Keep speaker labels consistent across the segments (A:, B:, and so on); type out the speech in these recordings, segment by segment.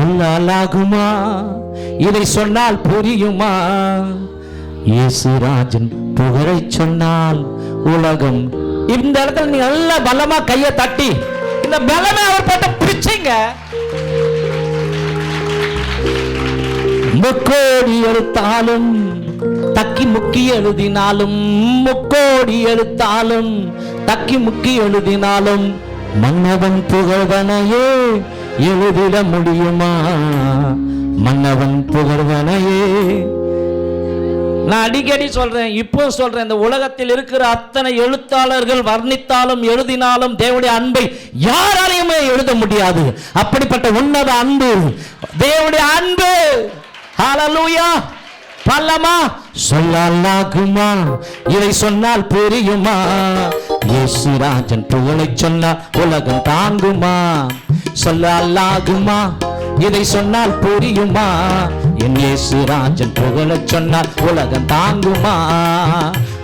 A: சொல்லாலாகுமா இதை சொன்னால் புரியுமா? இயேசுராஜன் புகழை சொன்னால் உலகம். இந்த இடத்துல நீ நல்ல பலமா கையை தட்டி இந்த பலமே அவர் போட்ட பிடிச்சிங்க. முக்கோடி எழுத்தாலும் தக்கி முக்கி எழுதினாலும் முக்கோடி எழுத்தாலும் தக்கி முக்கி எழுதினாலும் மன்னவன் புகழ்வனையே எழுதிட முடியுமா மன்னவன் புகழ்வனையே. நான் அடிக்கடி சொல்றேன் இப்போ சொல்றேன் இந்த உலகத்தில் இருக்கிற அத்தனை எழுத்தாளர்கள் வர்ணித்தாலும் எழுதினாலும் தேவடைய அன்பை யாராலையுமே எழுத முடியாது. அப்படிப்பட்ட உன்னத அன்பு தேவடைய அன்பு. ஹalleluya. பல்லமா? சொல்லலாகுமா இதை சொன்னால் புரியுமா? இயேசுராஜன் புகழை சொன்னால் உலகம் தாங்குமா? சொல்லலாகுமா? இதை சொன்னால் புரியுமா? என் இயேசு ராஜன் புகழ சொன்னால் உலகம் தாங்குமா?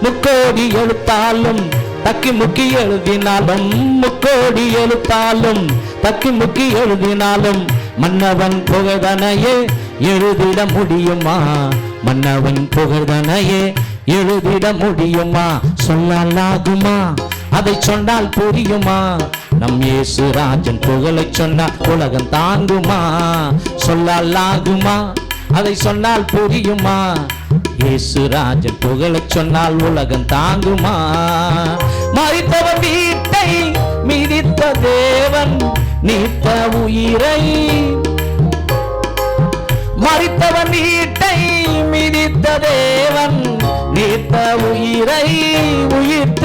A: முக்கோடி எழுத்தாலும் தக்கி முக்கி எழுதினாலும் முக்கோடி எழுத்தாலும் தக்கி முக்கி எழுதினாலும் மன்னவன் புகழ்தனையே எழுதிட முடியுமா? மன்னவன் புகழ்தனையே எழுதிட முடியுமா? சொல்லலாகுமா? அதை சொன்னால் புரியுமா? நம் இயேசுராஜன் புகழை சொன்னால் உலகம் தாங்குமா? சொல்லலாகுமா அதை சொன்னால் புரியுமா? இயேசுராஜன் புகழை சொன்னால் உலகம் தாங்குமா? மறித்தவன் வீட்டை மிதித்த தேவன் நீத்த உயிரை. மறித்தவன் வீட்டை மிதித்த தேவன் நீத்த உயிரை.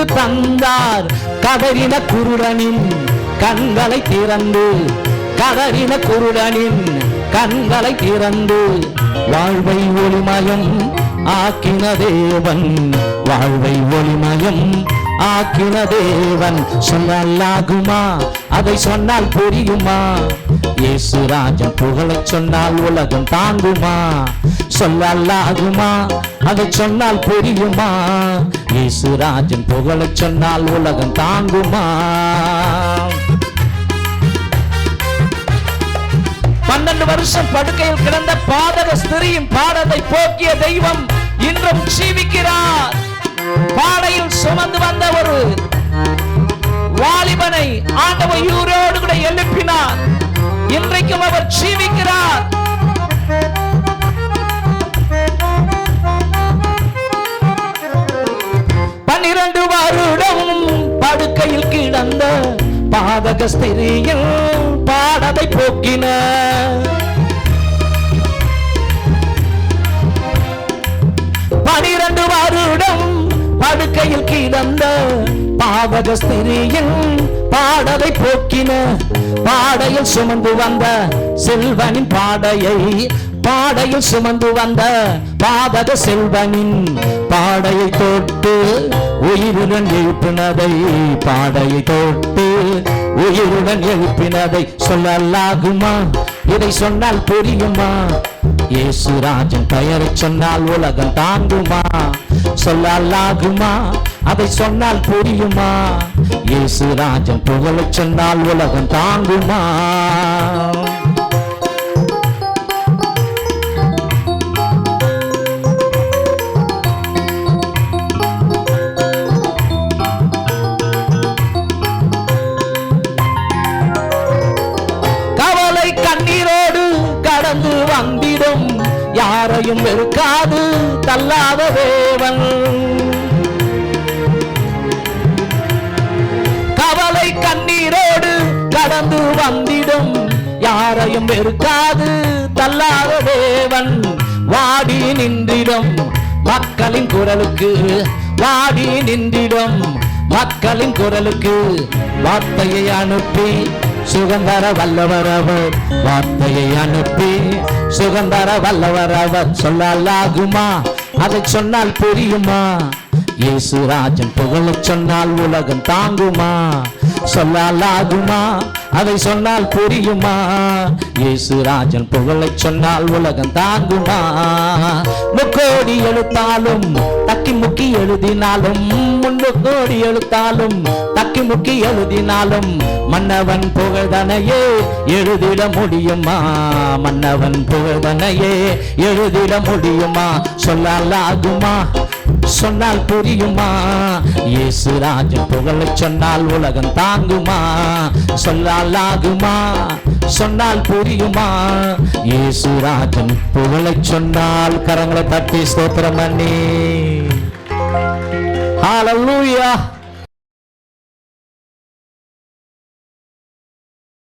A: உயிர்த்து தந்தார். கதறின குருடனின் கண்களை திறந்து கதறின குருடனின் கண்களை திறந்து வாழ்வை ஒளிமயம் ஆக்கின தேவன் வாழ்வை ஒளிமயம் ஆக்கின தேவன். சொல்லலாகுமா அதை சொன்னால் புரியுமா? இயேசு இயேசுராஜன் புகழச் சொன்னால் உலகம் தாங்குமா? சொல்லலாகுமா அதை சொன்னால் புரியுமா? இயேசுராஜன் புகழச் சொன்னால் உலகம் தாங்குமா? பன்னெண்டு வருஷம் படுக்கையில் கிடந்த பாதக ஸ்திரியின் பாடத்தை போக்கிய தெய்வம் இன்றும் ஜீவிக்கிறார். பாடையில் சுமந்து வந்த ஒரு வாலிபனை ஆண்டவர் யூரோடு கூட எழுப்பினார். இன்றைக்கும் அவர் ஜீவிக்கிறார். இரண்டு வருடம் படுக்கையில் கிடந்த பாதக ஸ்திரியில் பாடதை போக்கின. பனிரண்டு வருடம் படுக்கையில் கிடந்த பாவக ஸ்திரியின் பாடலை போக்கின. பாடையில் சுமந்து வந்த செல்வனின் பாடையை பாடையில் சுமந்து வந்த பாதக செல்வனின் பாடையை தொட்டு உயிருடன் எழுப்பினதை பாடையை தொட்டு உயிருடன் எழுப்பினதை சொல்லலாகுமா? இதை சொன்னால் புரியுமா? இயேசுராஜன் பெயரை சொன்னால் உலகம் தாங்குமா? சொல்லலாகுமா? அதை சொன்னால் புரியுமா? இயேசுராஜன் புகழை சொன்னால் உலகம் தாங்குமா? யாரையும் இருக்காது தள்ளாத தேவன். கவலை கண்ணீரோடு கடந்து வந்திடும் யாரையும் வெறுக்காது தள்ளாத தேவன். வாடி நின்றிடும் மக்களின் குரலுக்கு வாடி நின்றிடும் மக்களின் குரலுக்கு வார்த்தையை அனுப்பி சுகந்தர வல்லவர் அவர் வார்த்தையை அனுப்பி சுகந்தர வல்லவர் அவர் ஆகுமா? அதை சொன்னால் புரியுமா? இயேசுராஜன் புகழ சொன்னால் உலகம் தாங்குமா? சொல்லலாகுமா அதை சொன்னால் புரியுமா? இயேசு ராஜன் புகழை சொன்னால் உலகம் தாங்குமா? முக்கோடி எழுத்தாலும் தக்கி முக்கி எழுதினாலும் முன்னுக்கோடி எழுத்தாலும் தக்கி முக்கி எழுதினாலும் மன்னவன் புகழ்தனையே எழுதிட முடியுமா? மன்னவன் புகழ்தனையே எழுதிட முடியுமா? சொல்லால் ஆகுமா? சொன்னால் புரியுமா? இயேசு ராஜன் புகழை சொன்னால் உலகம் தாங்குமா? சொல்லால் ஆகுமா? சொன்னால் புரியுமா? இயேசு ராஜன் புகழை சொன்னால் கரங்களை தட்டி ஸ்தோத்திரம் பண்ணி. ஹalleluya.